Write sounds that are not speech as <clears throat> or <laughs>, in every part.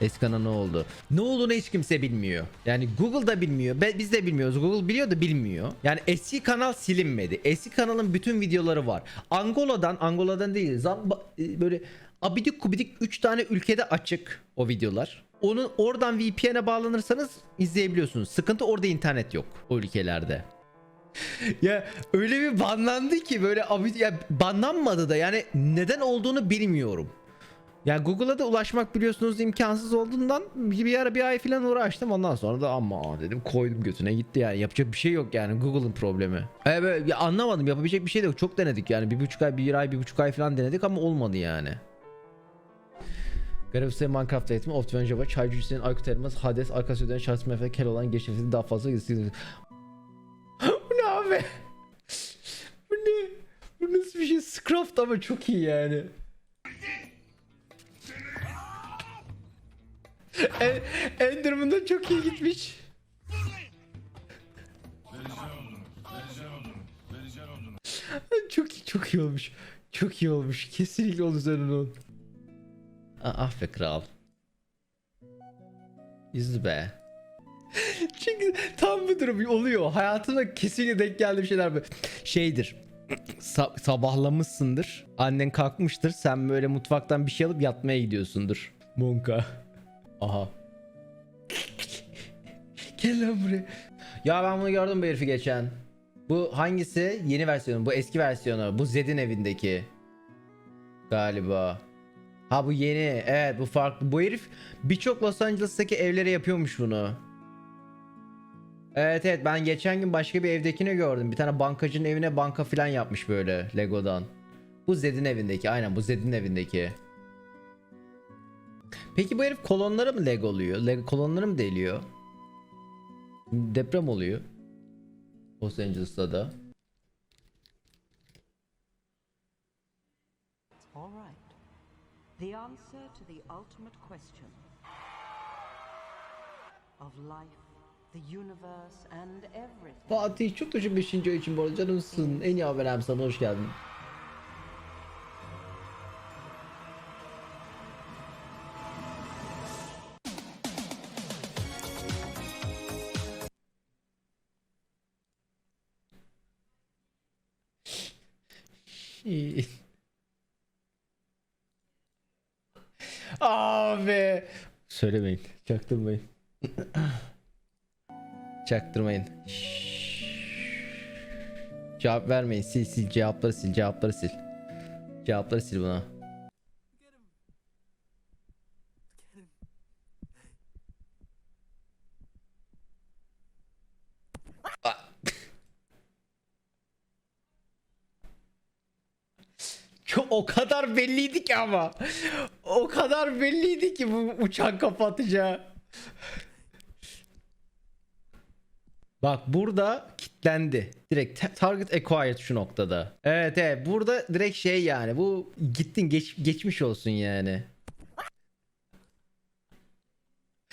Eskana ne oldu? Ne olduğunu hiç kimse bilmiyor. Yani Google da bilmiyor. Biz de bilmiyoruz. Google biliyor da bilmiyor. Yani eski kanal silinmedi. Eski kanalın bütün videoları var. Angola'dan, Angola'dan değil. Zamba, e, böyle abidik kubidik 3 tane ülkede açık o videolar. Onun oradan VPN'e bağlanırsanız izleyebiliyorsunuz. Sıkıntı orada internet yok o ülkelerde. <laughs> ya öyle bir banlandı ki böyle abi ya banlanmadı da yani neden olduğunu bilmiyorum. Yani Google'a da ulaşmak biliyorsunuz imkansız olduğundan bir, ara bir ay falan uğraştım ondan sonra da ama dedim koydum götüne gitti yani yapacak bir şey yok yani Google'ın problemi. Evet ya anlamadım yapabilecek bir şey de yok çok denedik yani bir buçuk ay bir ay bir buçuk ay falan denedik ama olmadı yani. Garipse Minecraft eğitimi, Optiven Java, Çaycı Hüseyin, Aykut Elmas, Hades, Arkasyo'dan, Şahs Mefe, Keloğlan, Geçefili daha fazla izleyin. <laughs> Bu ne abi? <laughs> Bu ne? Bu nasıl bir şey? Scraft ama çok iyi yani. En- çok iyi gitmiş. çok iyi, çok iyi olmuş. Çok iyi olmuş. Kesinlikle onun üzerine on. Ah, be kral. Yüzü be. Çünkü tam bu durum oluyor. Hayatımda kesinlikle denk geldiğim şeyler böyle. Şeydir. Sa- sabahlamışsındır. Annen kalkmıştır. Sen böyle mutfaktan bir şey alıp yatmaya gidiyorsundur. Monka. Aha. <laughs> Gel lan buraya. Ya ben bunu gördüm bu herifi geçen. Bu hangisi? Yeni versiyonu. Bu eski versiyonu. Bu Zed'in evindeki. Galiba. Ha bu yeni. Evet bu farklı. Bu herif birçok Los Angeles'taki evlere yapıyormuş bunu. Evet evet ben geçen gün başka bir evdekini gördüm. Bir tane bankacının evine banka falan yapmış böyle Lego'dan. Bu Zed'in evindeki. Aynen bu Zed'in evindeki. Peki bu herif kolonları mı Legoluyor? Lego kolonları mı deliyor? Deprem oluyor. Los Angeles'ta da. All right. The answer to the ultimate question of life, the universe, and everything Fatih çok teşekkür 5. ay için bu arada canımsın. En iyi haberem sana hoş geldin. Abi. Söylemeyin. Çaktırmayın. Çaktırmayın. Cevap vermeyin. Sil sil cevapları sil cevapları sil. Cevapları sil buna. Çok- O kadar belliydi ki ama. O kadar belliydi ki bu uçan kapatacağı. Bak burada kitlendi. Direkt ta- target acquired şu noktada. Evet evet burada direkt şey yani bu gittin geç, geçmiş olsun yani.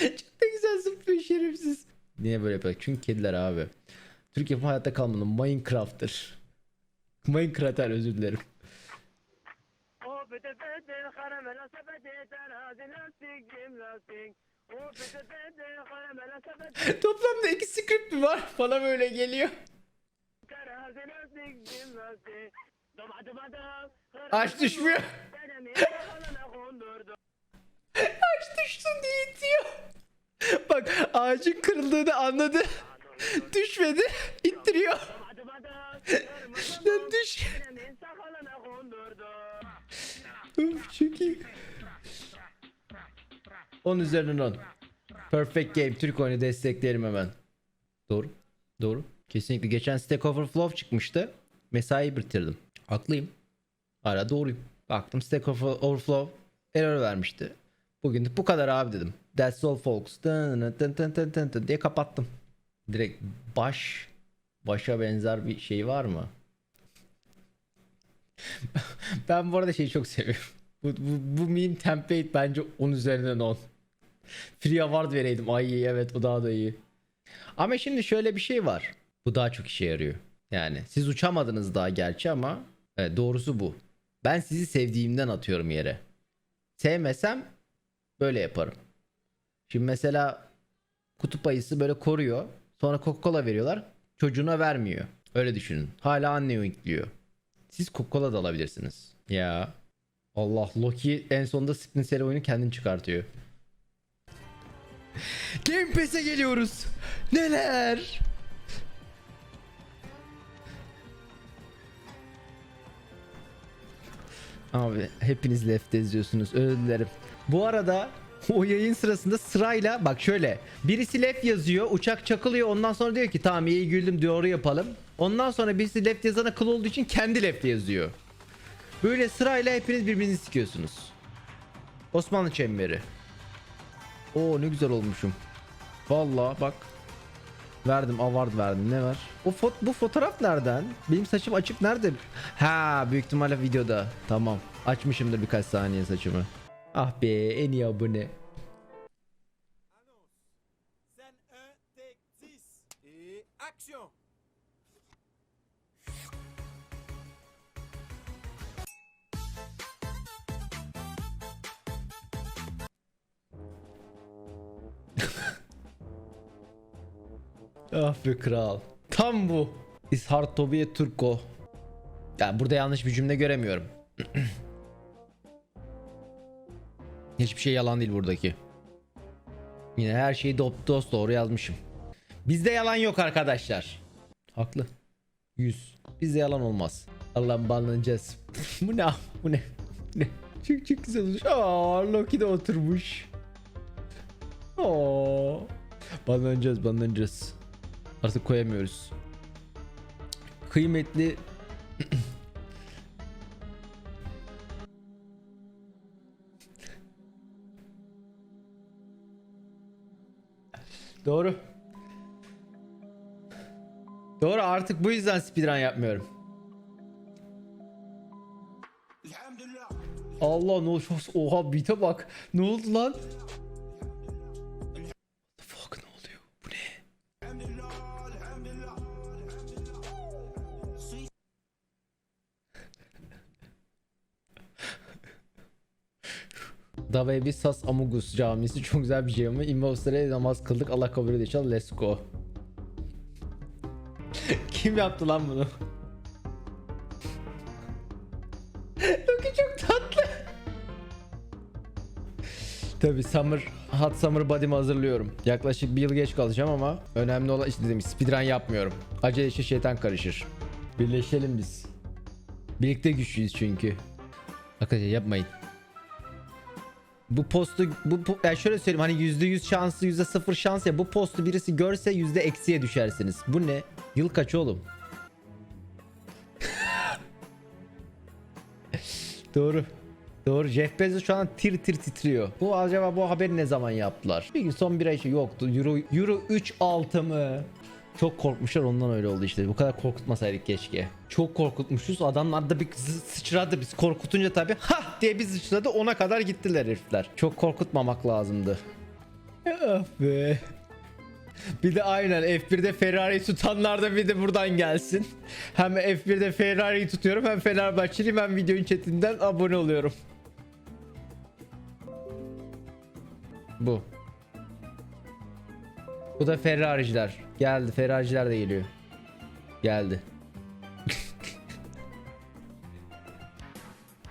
Çok da güzel zıplıyor şerefsiz. Niye böyle yapıyor? Çünkü kediler abi. Türk hayatta kalmanın Minecraft'tır. Minecraft'er özür dilerim. Toplamda iki script mi var? <laughs> Bana böyle geliyor. Ağaç düşmüyor. Ağaç düşsün diye itiyor. Bak ağacın kırıldığını anladı. Düşmedi. İttiriyor. <laughs> Lan düş. Çok iyi. 10 üzerinden 10. Perfect Game Türk oyunu desteklerim hemen. Doğru. Doğru. Kesinlikle. Geçen Stack Overflow çıkmıştı. Mesai bitirdim. Haklıyım. Hala doğruyum. Baktım Stack Over- Overflow error vermişti. Bugün de bu kadar abi dedim. That's all folks. Dın dın dın dın dın dın diye kapattım. Direkt baş başa benzer bir şey var mı? <laughs> ben bu arada şeyi çok seviyorum. Bu, bu, bu meme template bence 10 üzerinden 10. Free award vereydim. Ay evet bu daha da iyi. Ama şimdi şöyle bir şey var. Bu daha çok işe yarıyor. Yani siz uçamadınız daha gerçi ama evet, doğrusu bu. Ben sizi sevdiğimden atıyorum yere. Sevmesem böyle yaparım. Şimdi mesela kutup ayısı böyle koruyor. Sonra Coca-Cola veriyorlar. Çocuğuna vermiyor. Öyle düşünün. Hala anne yüklüyor. Siz Coca-Cola da alabilirsiniz. Ya. Allah Loki en sonunda Splinter oyunu kendini çıkartıyor. Game Pass'e geliyoruz. Neler? Abi hepiniz left izliyorsunuz. Özür dilerim. Bu arada o yayın sırasında sırayla bak şöyle birisi left yazıyor uçak çakılıyor ondan sonra diyor ki tamam iyi güldüm doğru yapalım. Ondan sonra birisi left yazana kıl olduğu için kendi left yazıyor. Böyle sırayla hepiniz birbirinizi sikiyorsunuz. Osmanlı çemberi. Oo ne güzel olmuşum. Vallahi bak. Verdim award verdim ne var? O fot bu fotoğraf nereden? Benim saçım açık nerede? Ha büyük ihtimalle videoda. Tamam. Açmışımdır birkaç saniye saçımı. Ah be en iyi abone. Scène 1, take 10. Et action Ah be kral. Tam bu. Is hard to be a Turko. Yani burada yanlış bir cümle göremiyorum. <clears throat> Hiçbir şey yalan değil buradaki. Yine her şeyi dost doğru yazmışım. Bizde yalan yok arkadaşlar. Haklı. 100. Bizde yalan olmaz. Allah'ım banlanacağız. <laughs> bu ne? Bu ne? Ne? Çok çok güzel olmuş. Aa, Loki de oturmuş. Aa. Banlanacağız, banlanacağız. Artık koyamıyoruz. Kıymetli Doğru. Doğru artık bu yüzden speedrun yapmıyorum. Allah ne oldu? Oha beat'e bak. Ne oldu lan? Davey Sas Amugus camisi çok güzel bir cami. İmamsere namaz kıldık. Allah kabul ediyor. İnşallah let's go. <laughs> Kim yaptı lan bunu? <laughs> Loki çok tatlı. Tabi Summer Hot Summer Body'mi hazırlıyorum. Yaklaşık bir yıl geç kalacağım ama önemli olan işte dedim speedrun yapmıyorum. Acele işe şeytan karışır. Birleşelim biz. Birlikte güçlüyüz çünkü. Arkadaşlar yapmayın. Bu postu bu yani şöyle söyleyeyim hani %100 şansı %0 şans ya bu postu birisi görse yüzde eksiye düşersiniz. Bu ne? Yıl kaç oğlum? <laughs> Doğru. Doğru. Jeff Bezos şu an tir tir titriyor. Bu acaba bu haberi ne zaman yaptılar? Bir gün son bir ay içi yoktu. Euro, Euro 3 altı mı? Çok korkmuşlar ondan öyle oldu işte. Bu kadar korkutmasaydık keşke. Çok korkutmuşuz. Adamlar da bir sı- sıçradı. Biz korkutunca tabii ha diye bir sıçradı. Ona kadar gittiler herifler. Çok korkutmamak lazımdı. Ah be. Bir de aynen F1'de Ferrari tutanlar da bir de buradan gelsin. Hem F1'de Ferrari'yi tutuyorum hem Fenerbahçeliyim hem videonun chatinden abone oluyorum. Bu. Bu da Ferrari'ciler. Geldi. Ferrari'ciler de geliyor. Geldi.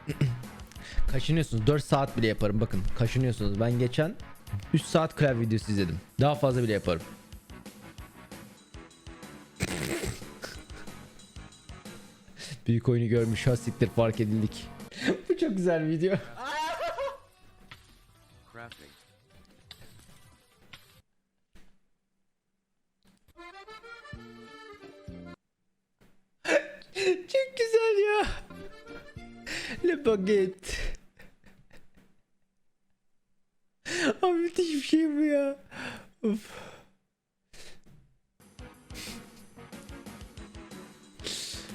<laughs> Kaşınıyorsunuz. 4 saat bile yaparım. Bakın kaşınıyorsunuz. Ben geçen 3 saat klavye videosu izledim. Daha fazla bile yaparım. <laughs> Büyük oyunu görmüş. Ha siktir fark edildik. <laughs> Bu çok güzel video. Crafting. Çok güzel ya. Le baguette. Abi müthiş bir şey bu ya. Of.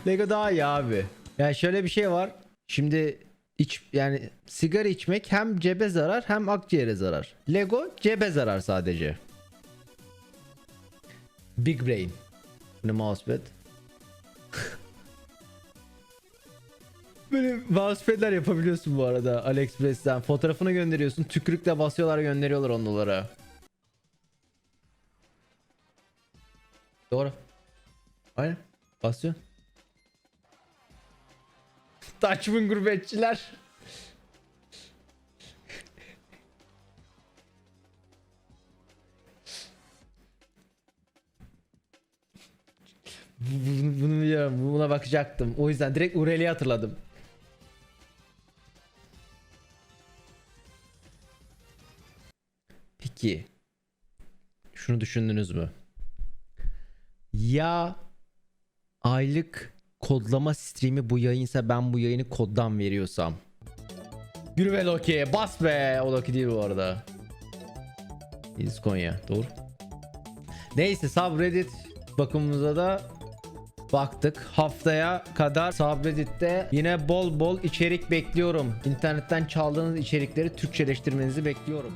Lego daha iyi abi. Yani şöyle bir şey var. Şimdi iç yani sigara içmek hem cebe zarar hem akciğere zarar. Lego cebe zarar sadece. Big brain. Bu ne mousepad? Böyle mousepad'ler yapabiliyorsun bu arada AliExpress'ten. Fotoğrafını gönderiyorsun. Tükürükle basıyorlar gönderiyorlar onlara. Doğru. Aynen. Basıyor. <laughs> Taçmın gurbetçiler. <laughs> bunu, bunu buna bakacaktım. O yüzden direkt Urel'i hatırladım. Peki. Şunu düşündünüz mü? Ya aylık kodlama streami bu yayınsa ben bu yayını koddan veriyorsam. Yürü be Loki. Bas be. O Loki değil bu arada. Biz Konya. Doğru. Neyse subreddit bakımımıza da baktık. Haftaya kadar subreddit'te yine bol bol içerik bekliyorum. İnternetten çaldığınız içerikleri Türkçeleştirmenizi bekliyorum.